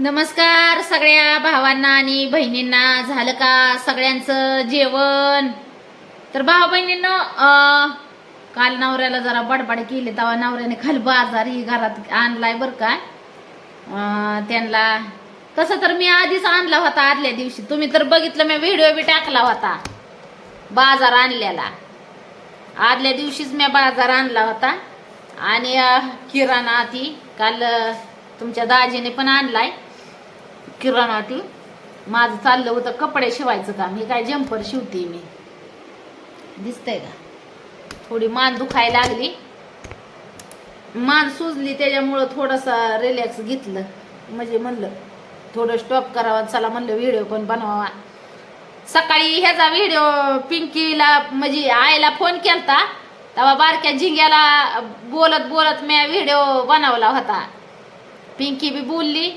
नमस्कार सगळ्या भावांना आणि बहिणींना. झालं का सगळ्यांचं जेवण? तर भाऊ बहिणींनो काल नवऱ्याला जरा बडबड केली तेव्हा नवऱ्याने खाली बाजारी घरात आणलाय बर का. त्यांना तसं तर मी आधीच आणला होता आदल्या दिवशी. तुम्ही तर बघितलं मी व्हिडिओ बी टाकला होता बाजार आणलेला आदल्या दिवशीच मी बाजार आणला होता. आणि किराणा ती काल तुमच्या दाजीने पण आणलाय. किराणाटी माझं चाललं होतं कपडे शिवायचं काम. हे काय जम्पर शिवते मी. दिसतंय का? थोडी मान दुखायला लागली. मान सुजली त्याच्यामुळं थोडंसं रिलॅक्स घेतलं. म्हणजे म्हणलं थोडं स्टॉप करावा. चला म्हणलं व्हिडिओ पण बनवावा. सकाळी ह्याचा व्हिडिओ पिंकीला म्हणजे आईला फोन केलता. तेव्हा बारक्या झिंग्याला बोलत बोलत मी व्हिडिओ बनवला होता. पिंकी बी बोलली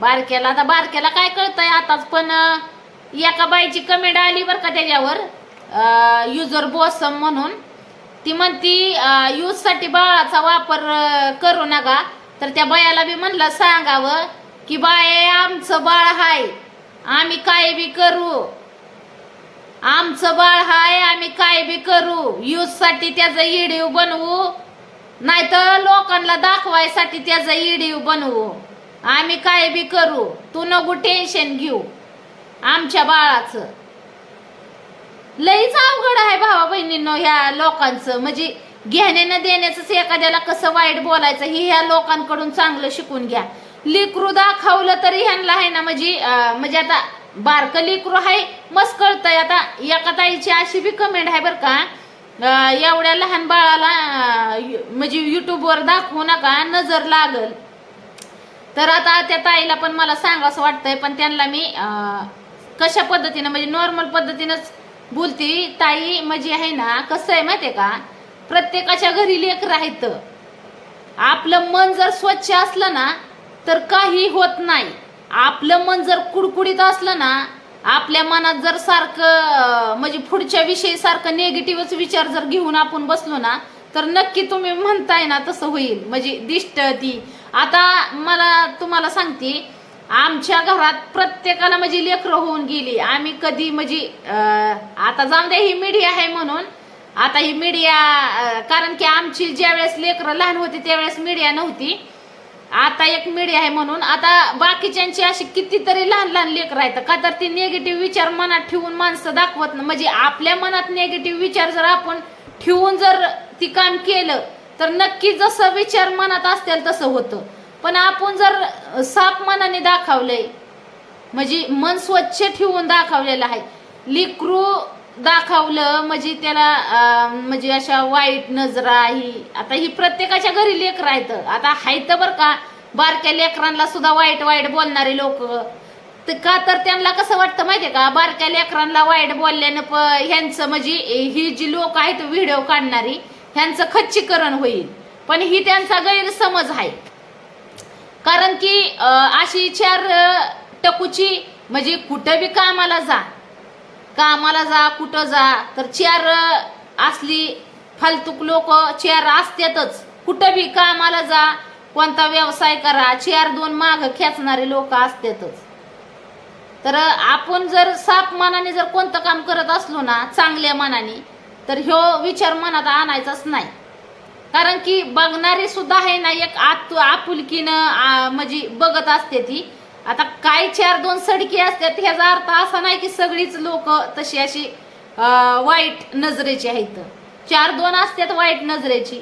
बारक्याला आता बारक्याला काय कळतंय आताच पण एका बाईची कमेंट आली बरं का त्याच्यावर. युजर बोसम म्हणून. ती म्हणती यूजसाठी बाळाचा वापर करू नका. तर त्या बायाला बी म्हणलं सांगावं की बाय आमचं बाळ हाय आम्ही काय बी करू. आमचं बाळ हाय आम्ही काय बी करू. यूजसाठी त्याचा त्याचं इडिओ बनवू. नाहीतर लोकांना दाखवायसाठी त्याचं इडिओ बनवू. आम्ही काय बी करू? तू नको टेन्शन घेऊ. आमच्या बाळाचं. लईच अवघड आहे भावा बहिणींनो ह्या लोकांचं. म्हणजे घेण्यानं देण्याच एखाद्याला कसं वाईट बोलायचं हे ह्या लोकांकडून चांगलं शिकून घ्या. लिकरू दाखवलं तरी ह्यांना आहे ना म्हणजे म्हणजे आता बारक लिकरू आहे मस्त कळतंय आता एका ताईची अशी बी कमेंट आहे बरं का एवढ्या लहान बाळाला म्हणजे युट्यूबवर दाखवू नका नजर लागल. तर आता त्या ताईला पण मला सांगावं वाटतंय पण त्यांना मी कशा पद्धतीनं म्हणजे नॉर्मल पद्धतीनंच बोलती. ताई म्हणजे आहे ना कसं आहे माहितीये का प्रत्येकाच्या घरी लेकर आहेत. आपलं मन जर स्वच्छ असलं ना तर काही होत नाही. आपलं मन जर कुडकुडीत असलं ना आपल्या मनात जर सारखं म्हणजे पुढच्या विषयी सारखं निगेटिव्हच विचार जर घेऊन आपण बसलो ना तर नक्की तुम्ही म्हणताय ना तसं होईल. म्हणजे दिष्ट ती आता मला तुम्हाला सांगते आमच्या घरात प्रत्येकाला म्हणजे लेकरं होऊन गेली. आम्ही कधी म्हणजे आता जाऊन द्या ही मीडिया आहे म्हणून. आता ही मीडिया कारण की आमची ज्या वेळेस लेकरं लहान होती त्यावेळेस मीडिया नव्हती. आता एक मीडिया आहे म्हणून. आता बाकीच्यांची अशी कितीतरी लहान लहान लेकरं आहेत. का तर ती निगेटिव्ह विचार मनात ठेवून माणसं दाखवत नाही. म्हणजे आपल्या मनात निगेटिव्ह विचार जर आपण ठेवून जर ती काम केलं तर नक्की जसं विचार मनात असतील तसं होतं. पण आपण जर साप मनाने दाखवलंय म्हणजे मन स्वच्छ ठेवून दाखवलेलं आहे. लिक्रू दाखवलं म्हणजे त्याला म्हणजे अशा वाईट नजरा ही आता ही प्रत्येकाच्या घरी लेकर आहेत. आता हायत बरं का बारक्या लेकरांना सुद्धा वाईट वाईट बोलणारे लोक. का तर त्यांना कसं वाटतं माहितीये का? बारक्या लेकरांना वाईट बोलल्यानं प ह्यांचं म्हणजे ही जी लोक आहेत व्हिडिओ काढणारी ह्यांचं खच्चीकरण होईल. पण ही त्यांचा गैरसमज आहे. कारण की अशी चार टकूची म्हणजे कुठं बी कामाला जा कामाला जा कुठं जा तर चार असली फालतूक लोक चार असतातच. कुठं बी कामाला जा कोणता व्यवसाय करा चार दोन माग खेचणारे लोक असतातच. तर आपण जर साफ मनाने जर कोणतं काम करत असलो ना चांगल्या मनाने तर ह्यो विचार मनात आणायचाच नाही. कारण की बघणारे सुद्धा आहे ना एक आत आपुलकीनं म्हणजे बघत असते ती. आता काय चार दोन सडकी असतात ह्याचा अर्थ असा नाही की सगळीच लोक तशी अशी वाईट नजरेची आहेत. चार दोन असतात वाईट नजरेची.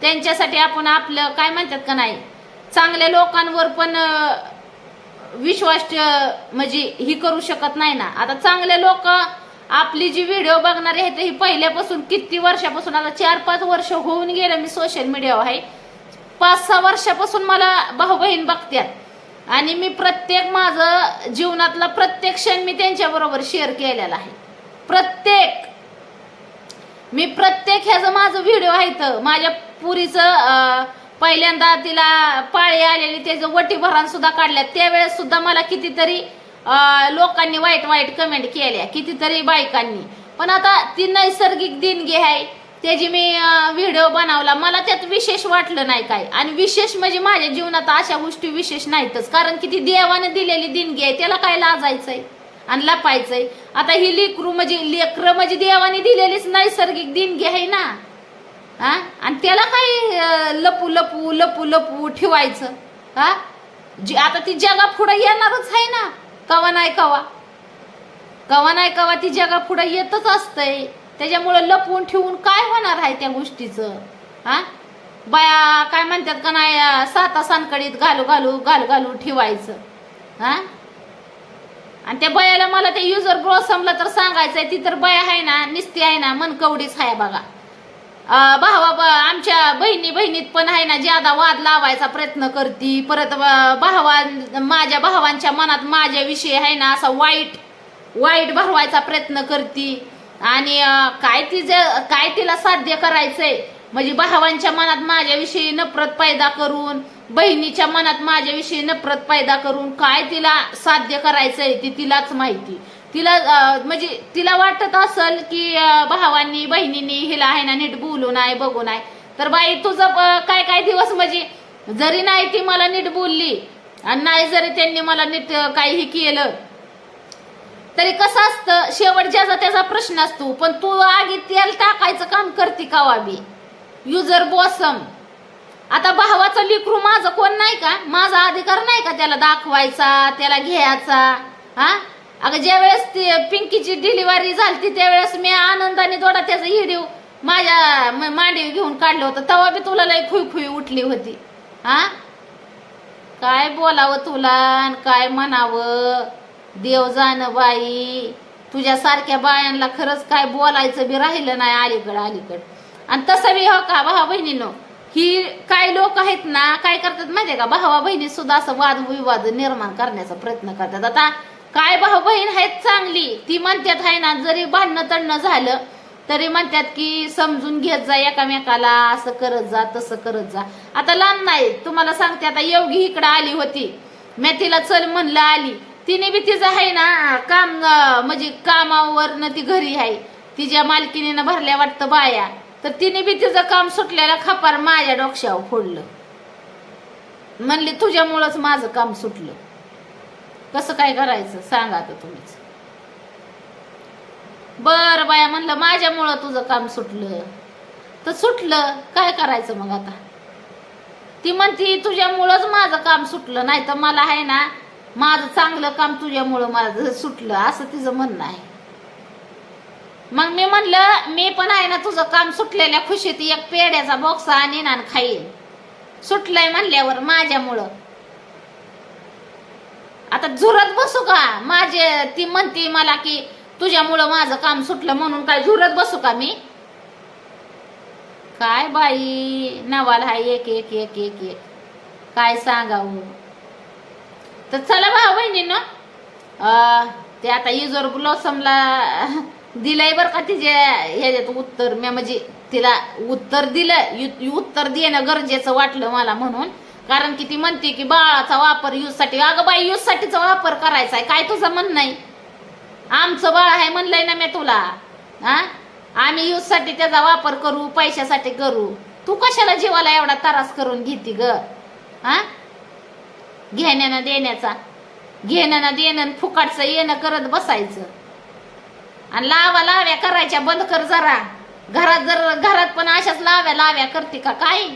त्यांच्यासाठी आपण आपलं काय म्हणतात का नाही चांगल्या लोकांवर पण विश्वास म्हणजे ही करू शकत नाही ना. आता चांगले लोक आपली जी व्हिडिओ बघणारी आहेत ही पहिल्यापासून किती वर्षापासून आता चार पाच वर्ष होऊन गेलं मी सोशल मीडियावर आहे. पाच सहा वर्षापासून मला भाऊ बहीण बघत्यात. आणि मी प्रत्येक माझं जीवनातला प्रत्येक क्षण मी त्यांच्या बरोबर शेअर केलेला आहे. प्रत्येक. मी प्रत्येक ह्याचं माझं व्हिडिओ आहे इथं. माझ्या पुरीचं पहिल्यांदा तिला पाळी आलेली त्याचं वटी भरान सुद्धा काढल्या त्यावेळेस सुद्धा मला कितीतरी लोकांनी वाईट वाईट कमेंट केल्या कितीतरी बायकांनी. पण आता ती नैसर्गिक देणगी आहे. त्याची मी व्हिडिओ बनवला. मला त्यात विशेष वाटलं नाही काय. आणि विशेष म्हणजे माझ्या जीवनात अशा गोष्टी विशेष नाहीतच. कारण की ती देवाने दिलेली देणगी आहे. त्याला काय लाजायचंय आणि लपायचंय. आता ही लेकरू म्हणजे लेकरं म्हणजे देवाने दिलेलीच नैसर्गिक देणगी आहे ना. हा? आणि त्याला काय लपू लपू लपू लपू ठेवायचं? हा? जी आता ती जगा पुढे येणारच आहे ना. कवा नाही कवा. कवा नाही कवा ती जगा पुढे येतच असतंय. त्याच्यामुळं लपवून ठेवून काय होणार आहे त्या गोष्टीचं? हा? बाया काय म्हणतात का नाही अं, साता सानकडीत घालू घालू घालू घालू ठेवायचं. हा? आणि त्या बयाला मला ते युजर ब्लॉसमला तर सांगायचंय ती तर बया आहे ना निस्ती आहे ना मनकवडीच आहे बघा. भावा आमच्या बहिणी बहिणीत पण आहे ना ज्यादा वाद लावायचा प्रयत्न करती. परत भावा भावां माझ्या भावांच्या मनात माझ्याविषयी आहे ना असा वाईट वाईट भरवायचा प्रयत्न करती. आणि काय तिचं काय तिला साध्य करायचंय? म्हणजे भावांच्या मनात माझ्याविषयी नफरत पैदा करून बहिणीच्या मनात माझ्याविषयी नफरत पैदा करून काय तिला साध्य करायचंय ती तिलाच माहिती. तिला म्हणजे तिला वाटत असल की भावांनी बहिणींनी हिला आहे ना नीट बोलू नाही बघू नाही. तर बाई तुझं काय काय दिवस म्हणजे जरी नाही ती मला नीट बोलली आणि नाही जरी त्यांनी मला नीट काहीही केलं तरी कसं असतं शेवट ज्याचा त्याचा प्रश्न असतो. पण तू आगी तेल टाकायचं काम करते का वाबी युजर बॉसम आता भावाचं लिकरू माझं कोण नाही का? माझा अधिकार नाही का त्याला दाखवायचा त्याला घ्यायचा? हा? अगं ज्या वेळेस ती पिंकीची डिलिव्हरी झाली त्यावेळेस मी आनंदाने थोडा त्याचा हिडीव माझ्या म- मांडीव घेऊन काढलं होतं. तेव्हा बी तुला लय खुई खुई उठली होती. हा? काय बोलावं तुला आणि काय म्हणावं? देव जाण बाई. तुझ्यासारख्या बायांना खरंच काय बोलायचं बी राहिलं नाही अलीकड अलीकड. आणि तसं बी हो का भावा बहिणीनो? ही काय लोक आहेत ना काय करतात माहितीये का? भावा बहिणी सुद्धा असं वादविवाद निर्माण करण्याचा प्रयत्न करतात. आता काय भाऊ बहीण आहेत चांगली? ती म्हणतात आहे ना जरी भांडणं तडणं झालं तरी म्हणतात की समजून घेत जा एकामेकाला असं करत जा तसं करत जा. आता लहान नाही तुम्हाला सांगते आता योगी इकडं आली होती. मी तिला चल म्हणलं आली. तिने बी तिचं आहे ना काम म्हणजे कामावर ती घरी आहे तिच्या मालकीनीनं भरल्या वाटतं बाया. तर तिने बी तिचं काम सुटलेला खपार माझ्या डोक्यावर फोडलं. म्हणली तुझ्यामुळंच माझं काम सुटलं. कसं काय करायचं? सांगा आता तुम्हीच. बर बाया म्हणलं माझ्यामुळं तुझं काम सुटलं. तर सुटलं काय करायचं मग आता? ती म्हणती तुझ्यामुळंच माझं काम सुटलं नाही तर मला आहे ना माझं चांगलं काम तुझ्यामुळं माझं सुटलं असं तिचं म्हणणं आहे. मग मी म्हणलं मी पण आहे ना तुझं काम सुटलेल्या खुशीत एक पेड्याचा बॉक्स आणीन आणि खाईन. सुटलंय म्हणल्यावर माझ्यामुळं. आता झुरत बसू का? माझे ती म्हणती मला की तुझ्यामुळं माझं काम सुटलं म्हणून काय झुरत बसू का मी? काय बाई नवाल हाय एक एक एक एक एक. काय सांगावं? तर चला भाऊ बहिणीनं. ते आता इजोर ब्लॉसमला दिलंय बरं का तिचे ह्याच्यात उत्तर मी म्हणजे तिला उत्तर दिलं यु- उत्तर देणं गरजेचं वाटलं मला म्हणून. कारण की ती म्हणते की बाळाचा वापर यूजसाठी अगं बाई यूज साठीचा वापर करायचा आहे. काय तुझं म्हणणं आहे आमचं बाळ आहे म्हणलंय ना मी तुला. हा? आम्ही यूजसाठी त्याचा वापर करू पैशासाठी करू. तू कशाला जीवाला एवढा त्रास करून घेते ग? हा? घेण्यानं देण्याचा. घेणं देणं फुकाटचं येणं करत बसायचं. आणि लावा लाव्या करायच्या बंद कर जरा. घरात जर घरात पण अशाच लाव्या लाव्या करते का? काय?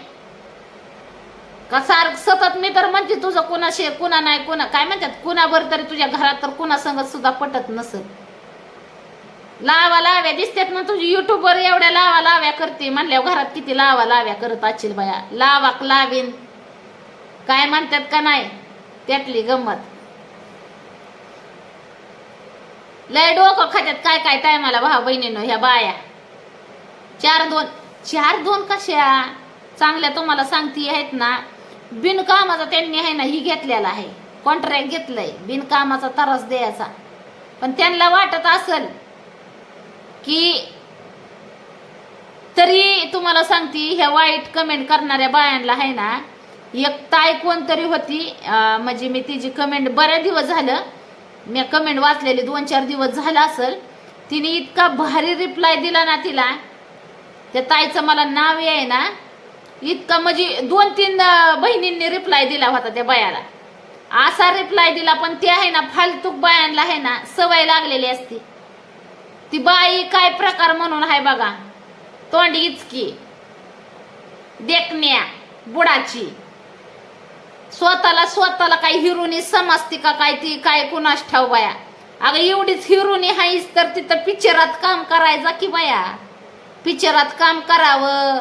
का सार सतत मी तर म्हणते तुझं कुणाशी कुणा नाही कुणा काय म्हणतात? कुणावर तरी तुझ्या घरात तर कुणा संगत सुद्धा पटत नसत लावा लाव्या दिसतात ना तुझी युट्यूबवर एवढ्या लावा लाव्या करते. म्हणल्यावर घरात किती लावा लाव्या करत असशील बाया. लावाक लावीन. काय म्हणतात का नाही? त्यातली गंमत. लय डोकं खात्यात काय काय टायमाला भाऊ बहिणीनं ह्या बाया. चार दोन चार दोन कशा? चांगल्या तुम्हाला सांगती आहेत ना? बिनकामाचा त्यांनी आहे ना ही घेतलेला आहे. कॉन्ट्रॅक्ट घेतलंय बिनकामाचा त्रास द्यायचा. पण त्यांना वाटत असल की तरी तुम्हाला सांगती ह्या वाईट कमेंट करणाऱ्या बायांना आहे ना एक ताई कोणतरी होती म्हणजे मी तिची कमेंट बऱ्याच दिवस झालं मी कमेंट वाचलेली दोन चार दिवस झाला असेल तिने इतका भारी रिप्लाय दिला ना तिला. त्या ताईचं मला नाव आहे ना इतका म्हणजे दोन तीन बहिणींनी रिप्लाय दिला होता त्या बायाला. असा रिप्लाय दिला पण ते आहे ना फालतूक बायांना आहे ना सवय लागलेली असती. ती बाई काय प्रकार म्हणून आहे बघा. तोंडी इचकी देखण्या बुडाची. स्वतःला स्वतःला काही हिरोनी समजते का काय ती काय कुणास ठाव बाया? अगं एवढीच हिरोनी हाईस तर तिथं पिक्चरात काम करायचा की बाया? पिक्चरात काम करावं.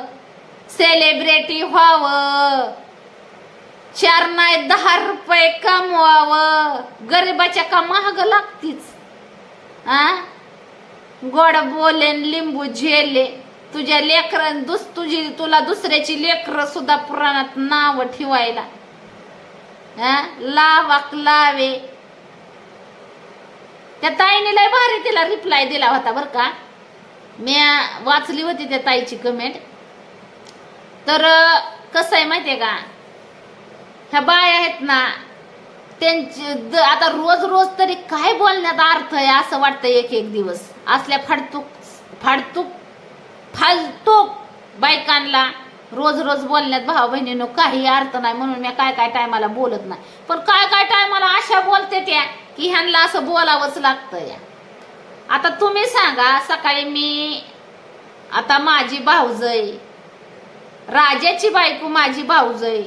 सेलिब्रिटी व्हावं. चार नाही दहा रुपये कमवावं. गरिबाच्या का महाग लागतीच? आ? गोड बोलेन लिंबू झेले. तुझ्या लेकर दुस तुझी तुला दुसऱ्याची लेकर सुद्धा पुराणात नाव ठेवायला. हा लावाक लावे. त्या ताईने लय भारी तिला रिप्लाय दिला होता बर का. मी वाचली होती त्या ताईची कमेंट तर कसं आहे माहितीये का? ह्या बाय आहेत ना त्यांची द- आता रोज रोज तरी काय बोलण्यात अर्थ आहे असं वाटतं एक एक दिवस. असल्या फाडतूक फाडतूक फालतूक बायकांना रोज रोज बोलण्यात भाऊ बहिणीनो काही अर्थ नाही म्हणून मी काय काय टायमाला बोलत नाही. पण काय काय टायमाला अशा बोलते त्या की ह्यांना असं बोलावंच लागतं या आता तुम्ही सांगा सकाळी मी आता माझी भाऊजई राजाची बायको माझी भाऊजय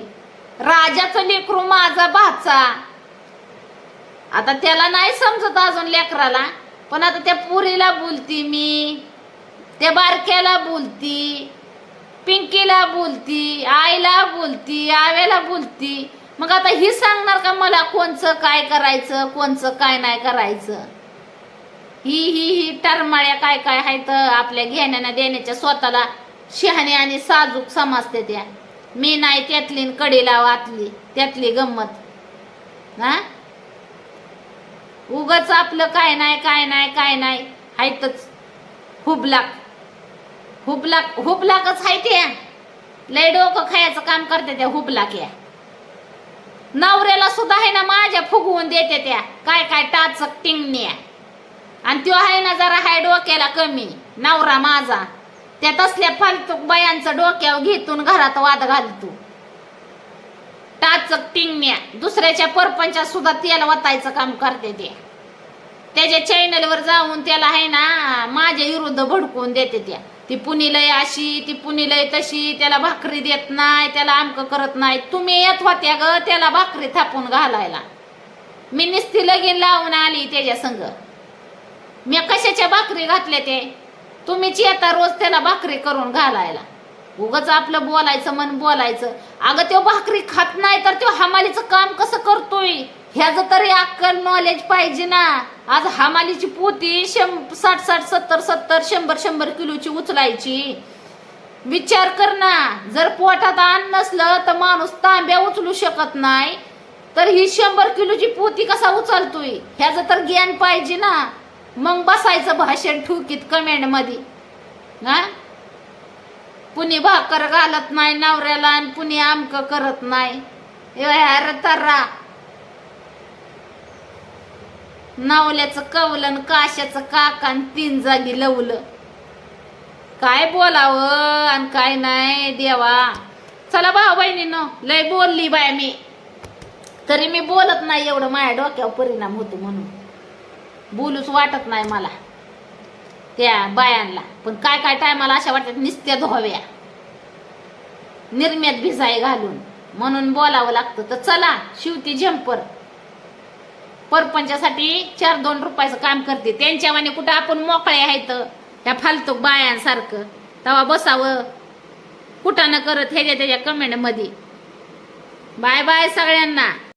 राजाचं लेकरू माझा भाचा. आता त्याला नाही समजत अजून लेकराला पण आता त्या पुरीला बोलती मी त्या बारक्याला बोलती पिंकीला बोलती आईला बोलती आव्याला बोलती. मग आता ही सांगणार का मला कोणचं काय करायचं कोणचं काय नाही करायचं? ही ही ही टरमाळ्या काय काय आहेत आपल्या घेण्याना देण्याच्या स्वतःला शहाणे आणि साजूक समजते त्या. मी नाही त्यातली न कडेला वाचली त्यातली गंमत. हा? उगच आपलं काय नाही काय नाही काय नाही हायतच. हुबलाक. हुबलाक हुबलाकच हाय त्या लय डोकं खायचं काम करते त्या हुबलाक या. नवऱ्याला सुद्धा आहे ना माझ्या फुगवून देते त्या. काय काय टाचक टिंगण्या. आणि तो आहे ना जरा हाय डोक्याला कमी. नवरा माझा. त्या तसल्या फालतूक बायांचं डोक्यावर घेतून घरात वाद घालतो. टाचक टिंगण्या. दुसऱ्याच्या परपंचात सुद्धा तेल वतायचं काम करते ते. त्याच्या चॅनलवर जाऊन त्याला आहे ना माझ्या विरुद्ध भडकवून देते त्या. ती पुनीलय अशी ती पुनीलय तशी त्याला भाकरी देत नाही त्याला आमक करत नाही. तुम्ही येत होत्या ग त्याला भाकरी थापून घालायला. मी निस्ती लगीन लावून आली त्याच्या संग. मी कशाच्या भाकरी घातल्या ते तुम्हीच येता रोज त्याला भाकरी करून घालायला. उगच आपलं बोलायचं मन बोलायचं. अगं तो भाकरी खात नाही तर तो हमालीचं काम कसं करतोय? ह्याचं तरी अक्कल नॉलेज पाहिजे ना. आज हमालीची पोती शं साठ साठ सत्तर सत्तर शंभर शंभर किलोची उचलायची. विचार कर ना. जर पोटात अन्न नसलं तर माणूस तांब्या उचलू शकत नाही. तर ही शंभर किलोची पोती कसा उचलतोय? ह्याचं तर ज्ञान पाहिजे ना. मग बसायचं भाषण ठुकीत कमेंटमध्ये हा? पुणी भाकर घालत नाही नवऱ्याला आणि पुणी आमक करत नाही. तर्रा. नावल्याचं कवलन काशाचं काकान तीन जागी लवलं. काय बोलावं आणि काय नाही देवा. चला भाऊ बहिणीनं लय बोलली बाय मी. तरी मी बोलत नाही एवढं माझ्या डोक्यावर परिणाम होतो म्हणून. बोलूच वाटत नाही मला. त्या बायांना. पण काय काय टायमाला अशा वाटतात निस्त्या धोव्या. निर्म्यात भिजाय घालून. म्हणून बोलावं लागतं. तर चला शिवती झंपर परपंचासाठी चार दोन रुपयाचं काम करते. त्यांच्यावाने कुठं आपण मोकळे आहेत? त्या फालतू बायांसारखं. तेव्हा बसावं. कुठं न करत ह्याच्या त्याच्या कमेंटमध्ये. बाय बाय सगळ्यांना.